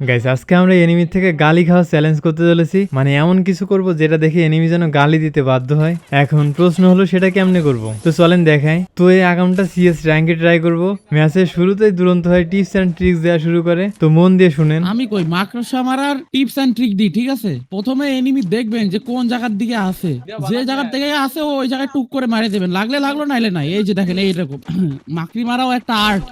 Guys আজকে আমরা এনিমির থেকে গালি খাওয়া চ্যালেঞ্জ করতে চলেছি। মানে এমন কিছু করব যেটা দেখে এনিমি যেন গালি দিতে বাধ্য হয়। এখন প্রশ্ন হলো, সেটা কেমনে করব? তো চলেন দেখাই। তো এই আগামটা সিএস র্যাঙ্কে ট্রাই করব। ম্যাচের শুরুতেই দুরন্ত হয় টিপস অ্যান্ড ট্রিক্স দেওয়া শুরু করে। তো মন দিয়ে শুনেন। আমি কই, মাকড়সা মারার টিপস এন্ড ট্রিক দিই, ঠিক আছে? প্রথমে এনিমি দেখবেন যে কোন জায়গার দিকে আছে। যে জায়গার থেকে আছে ওই জায়গায় টুক করে মারে দেবেন। লাগলে লাগল, নাইলে নাই। এই যে দেখেন এইরকম মাকড়ি মারাও একটা আর্ট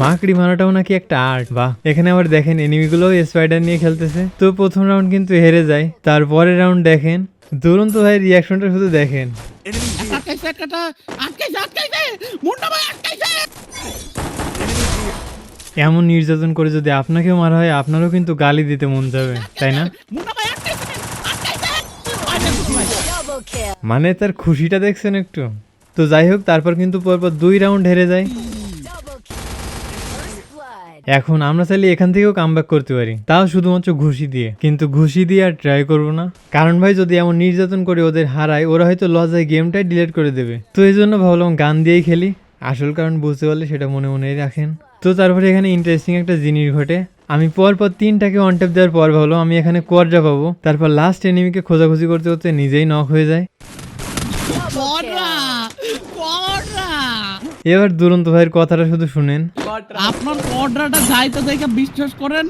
মাকড়ি মারাটাও নাকি একটা আর্ট বা এখানে আবার দেখেন এনিমিগুলো স্পাইডার নিয়ে খেলতেছে। তো প্রথম রাউন্ড কিন্তু হেরে যায় তারপরের রাউন্ড দেখেন দুরন্ত ভাই রিয়াকশনটা শুধু দেখেন। এমন নির্যাতন করে যদি আপনাকেও মারা হয় আপনারও কিন্তু গালি দিতে মন যাবে তাই না. মানে তার খুশিটা দেখছেন একটু। তো যাই হোক তারপর কিন্তু পরপর দুই রাউন্ড হেরে যায়। এখন আমরা চাইলে এখান থেকেও কামব্যাক করতে পারি। তাও শুধুমাত্র ঘুষি দিয়ে। কিন্তু ঘুষি দিয়ে আর ট্রাই করব না। কারণ ভাই যদি এমন নির্যাতন করে ওদের হারায় ওরা হয়তো লজায় গেমটাই ডিলিট করে দেবে। তো এই জন্য ভাবলাম গান দিয়েই খেলি। আসল কারণ বুঝতে পারলে সেটা মনে মনেই রাখেন। তো তারপরে এখানে ইন্টারেস্টিং একটা জিনিস ঘটে। আমি পর পর তিনটাকে অন ট্যাপ দেওয়ার পর ভাবলাম আমি এখানে কোয়াড্রা পাবো। তারপর লাস্ট এনিমিকে খোঁজাখুঁজি করতে করতে নিজেই নক হয়ে যায়। এবার দুরন্ত ভাইয়ের কথাটা শুধু শুনেন। আপনার অর্ডারটা যাইতে দেখে বিশ্বাস করেন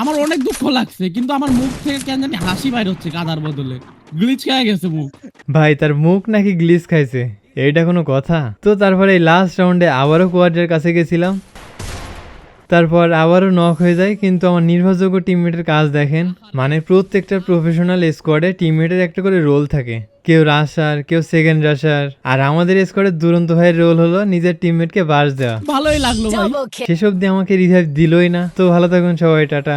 আমার অনেক দুঃখ লাগছে কিন্তু আমার মুখ থেকে কেন জানি হাসি বাইর হচ্ছে কাদার বদলে। গ্লিচ খেয়ে গেছে মুখ। ভাই তার মুখ নাকি গ্লিচ খাইছে এইটা কোনো কথা? তো তারপরে এই লাস্ট রাউন্ডে আবারও কোয়ার্ডের কাছে গেছিলাম। তারপর আবারও নক হয়ে যায় কিন্তু আমার নির্ভরযোগ্য টিমমেটের কাজ দেখেন। মানে প্রত্যেকটা প্রফেশনাল স্কোয়াডে টিমমেটের একটা করে রোল থাকে। কেউ রাশার কেউ সেকেন্ড রাশার আর আমাদের স্কোয়াডের দুরন্ত ভাইয়ের রোল হলো নিজের টিমমেটকে বাস দেওয়া। ভালোই লাগল. সেসব দিয়ে আমাকে রিজার্ভ দিলই না। তো ভালো থাকুন সবাই টাটা।